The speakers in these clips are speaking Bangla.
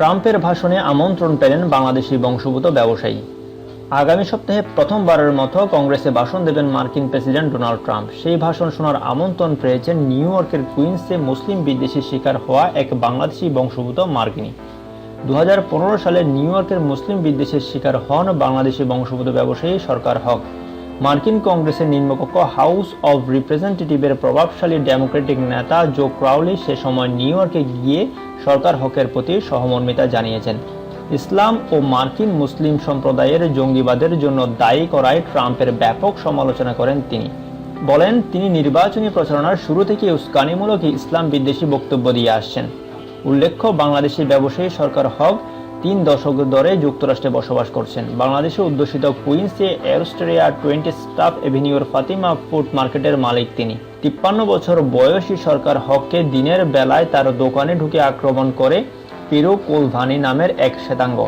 ট্রাম্পের ভাষণে আমন্ত্রণ পেলেন বাংলাদেশি বংশোদ্ভূত ব্যবসায়ী। আগামী সপ্তাহে প্রথমবারের মতো কংগ্রেসে ভাষণ দেবেন মার্কিন প্রেসিডেন্ট ডোনাল্ড ট্রাম্প। সেই ভাষণ শোনার আমন্ত্রণ পেয়েছেন নিউ ইয়র্কের কুইন্সে মুসলিম বিদ্বেষী শিকার হওয়া এক বাংলাদেশি বংশোদ্ভূত মার্কিনী। দু সালে নিউ ইয়র্কের মুসলিম বিদ্বেষের শিকার হন বাংলাদেশি বংশোদ্ভূত ব্যবসায়ী সরকার হক। মার্কিন কংগ্রেসের নিম্নকক্ষ হাউস অব রিপ্রেজেন্টেটিভের প্রভাবশালী ডেমোক্রেটিক নেতা জো ক্রাউলি সে সময় নিউ ইয়র্কে গিয়ে সরকার হকের প্রতি সহমর্মিতা জানিয়েছেন। ইসলাম ও মার্কিন মুসলিম সম্প্রদায়ের জঙ্গিবাদের জন্য দায়ী করায় ট্রাম্পের ব্যাপক সমালোচনা করেন তিনি। বলেন, তিনি নির্বাচনী প্রচারণার শুরু থেকে উস্কানিমূলক ইসলাম বিদ্বেষী বক্তব্য দিয়ে আসছেন। উল্লেখ্য, বাংলাদেশি ব্যবসায়ী সরকার হক তিন দশক ধরে যুক্তরাষ্ট্রে বসবাস করছেন। বাংলাদেশে উদ্যোষিত কুইন্সে অ্যারোস্টেরিয়া টোয়েন্টি স্টাফ এভিনিউর ফাতিমা ফুড মার্কেটের মালিক তিনি। তিপ্পান্ন বছর বয়সী সরকার হককে দিনের বেলায় তার দোকানে ঢুকে আক্রমণ করে পিরো কোলভানি নামের এক শ্বেতাঙ্গ।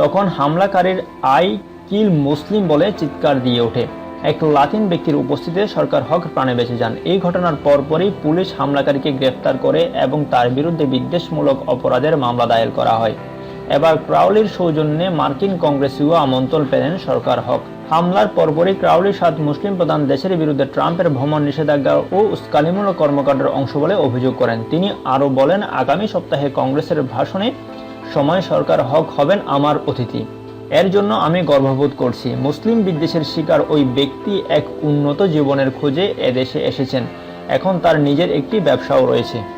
তখন হামলাকারীর আই কিল মুসলিম বলে চিৎকার দিয়ে ওঠে। এক লাতিন ব্যক্তির উপস্থিতিতে সরকার হক প্রাণে বেঁচে যান। এই ঘটনার পরপরই পুলিশ হামলাকারীকে গ্রেফতার করে এবং তার বিরুদ্ধে বিদ্বেষমূলক অপরাধের মামলা দায়ের করা হয়। এবার ক্রাউলির সৌজন্যে মার্কিন কংগ্রেসীয় আমন্ত্রণ পেলেন সরকার হক। হামলার পরপরই ক্রাউলি সাত মুসলিম প্রধান দেশের বিরুদ্ধে ট্রাম্পের ভ্রমণ নিষেধাজ্ঞা ও উস্কানিমূলক কর্মকাণ্ডের অংশ বলে অভিযোগ করেন। তিনি আরও বলেন, আগামী সপ্তাহে কংগ্রেসের ভাষণে সময় সরকার হক হবেন আমার অতিথি। এর জন্য আমি গর্ববোধ করছি। মুসলিম বিদ্বেষের শিকার ওই ব্যক্তি এক উন্নত জীবনের খোঁজে এদেশে এসেছেন। এখন তার নিজের একটি ব্যবসাও রয়েছে।